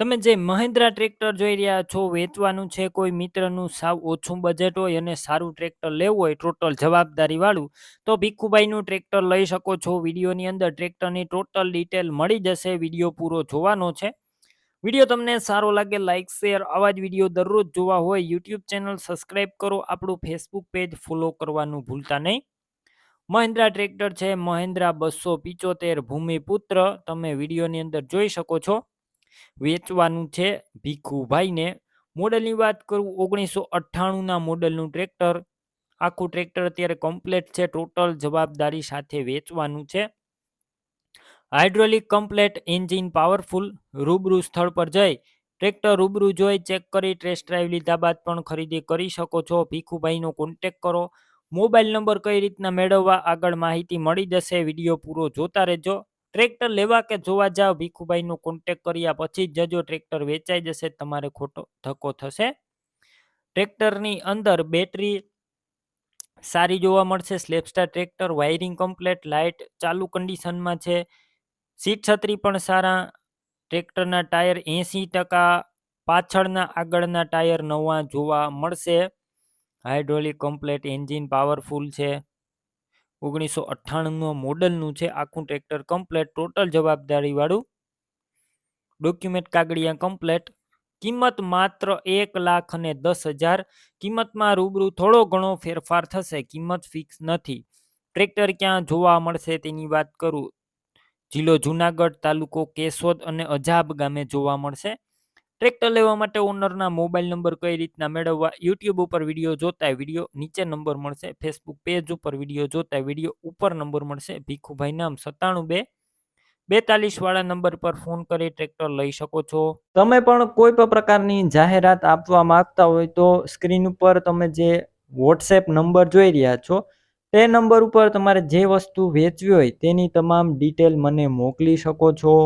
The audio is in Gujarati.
તમે જે મહિન્દ્રા ટ્રેક્ટર જોઈ રહ્યા છો, વેચવાનું છે, કોઈ મિત્રનું સાવ ઓછું બજેટ હોય અને સારું ટ્રેક્ટર લેવું હોય ટોટલ જવાબદારીવાળું, તો ભીખુભાઈનું ટ્રેક્ટર લઈ શકો છો. વિડીયોની અંદર ટ્રેક્ટરની ટોટલ ડિટેલ મળી જશે. વીડિયો પૂરો જોવાનો છે. વીડિયો તમને સારો લાગે લાઇક શેર આવા જ વીડિયો દરરોજ જોવા હોય યુટ્યુબ ચેનલ સબસ્ક્રાઈબ કરો. આપણું ફેસબુક પેજ ફોલો કરવાનું ભૂલતા નહીં. મહિન્દ્રા ટ્રેક્ટર છે, મહિન્દ્રા બસો પિચોતેર ભૂમિપુત્ર. તમે વિડીયોની અંદર જોઈ શકો છો. વેચવાનું છે. ભીખુભાઈને મોડલની વાત કરું, ઓગણીસો અઠ્ઠાણુંના મોડલનું ટ્રેક્ટર. આખું ટ્રેક્ટર અત્યારે કમ્પ્લેટ છે, ટોટલ જવાબદારી સાથે વેચવાનું છે. હાઇડ્રોલિક કમ્પ્લેટ, એન્જિન પાવરફુલ, રૂબરૂ સ્થળ પર જઈ, ટ્રેક્ટર રૂબરૂ જોઈ, ચેક કરી, ટેસ્ટ ડ્રાઈવ લીધા બાદ પણ ખરીદી કરી શકો છો. ભીખુભાઈનો કોન્ટેક કરો. મોબાઈલ નંબર કઈ રીતના મેળવવા, આગળ માહિતી મળી જશે. વીડિયો પૂરો જોતા રહેજો. ટ્રેક્ટર લેવા કે જોવા જાવ, ભીખુભાઈનો કોન્ટેક કર્યા પછી જ જજો ટ્રેક્ટર વેચાઈ જશે, તમારે ખોટો ધક્કો થશે. ટ્રેક્ટરની અંદર બેટરી સારી જોવા મળશે સ્લેપસ્ટાર ટ્રેક્ટર વાયરિંગ કમ્પ્લેટ લાઇટ ચાલુ કન્ડિશનમાં છે. સીટ છત્રી પણ સારા, ટ્રેક્ટરના ટાયર એંસી ટકા, પાછળના આગળના ટાયર નવા જોવા મળશે. હાઇડ્રોલિક કમ્પ્લેટ એન્જિન પાવરફુલ છે. ઓગણીસો અઠ્ઠાણું મોડલનું છે આખું ટ્રેક્ટર કમ્પ્લેટ, ટોટલ જવાબદારીવાળું. ડોક્યુમેન્ટ કાગળિયા કમ્પ્લેટ. કિંમત માત્ર એક લાખ અને દસ હજાર. કિંમતમાં રૂબરૂ થોડો ઘણો ફેરફાર થશે, કિંમત ફિક્સ નથી. ટ્રેક્ટર ક્યાં જોવા મળશે તેની વાત કરું. જિલ્લો જુનાગઢ તાલુકો કેશોદ અને અજાબ ગામે જોવા મળશે. ટ્રેક્ટર લેવા માટે ઓનરના મોબાઈલ નંબર કઈ રીતના મેળવવા, યુટ્યુબ ઉપર વીડિયો જોતા વીડિયો, નીચે નંબર મળશે, ફેસબુક પેજ ઉપર વીડિયો જોતા વીડિયો, ઉપર નંબર મળશે, ભીખુભાઈ નામ સત્તાણું બે બેતાલીસ વાળા નંબર પર ફોન કરી ટ્રેક્ટર લઈ શકો છો. તમે પણ કોઈ પણ પ્રકારની જાહેરાત આપવા માંગતા હોય તો સ્ક્રીન ઉપર તમે જે વોટ્સએપ નંબર જોઈ રહ્યા છો, તે નંબર ઉપર તમારે જે વસ્તુ વેચવી હોય તેની તમામ ડિટેલ મને મોકલી શકો છો.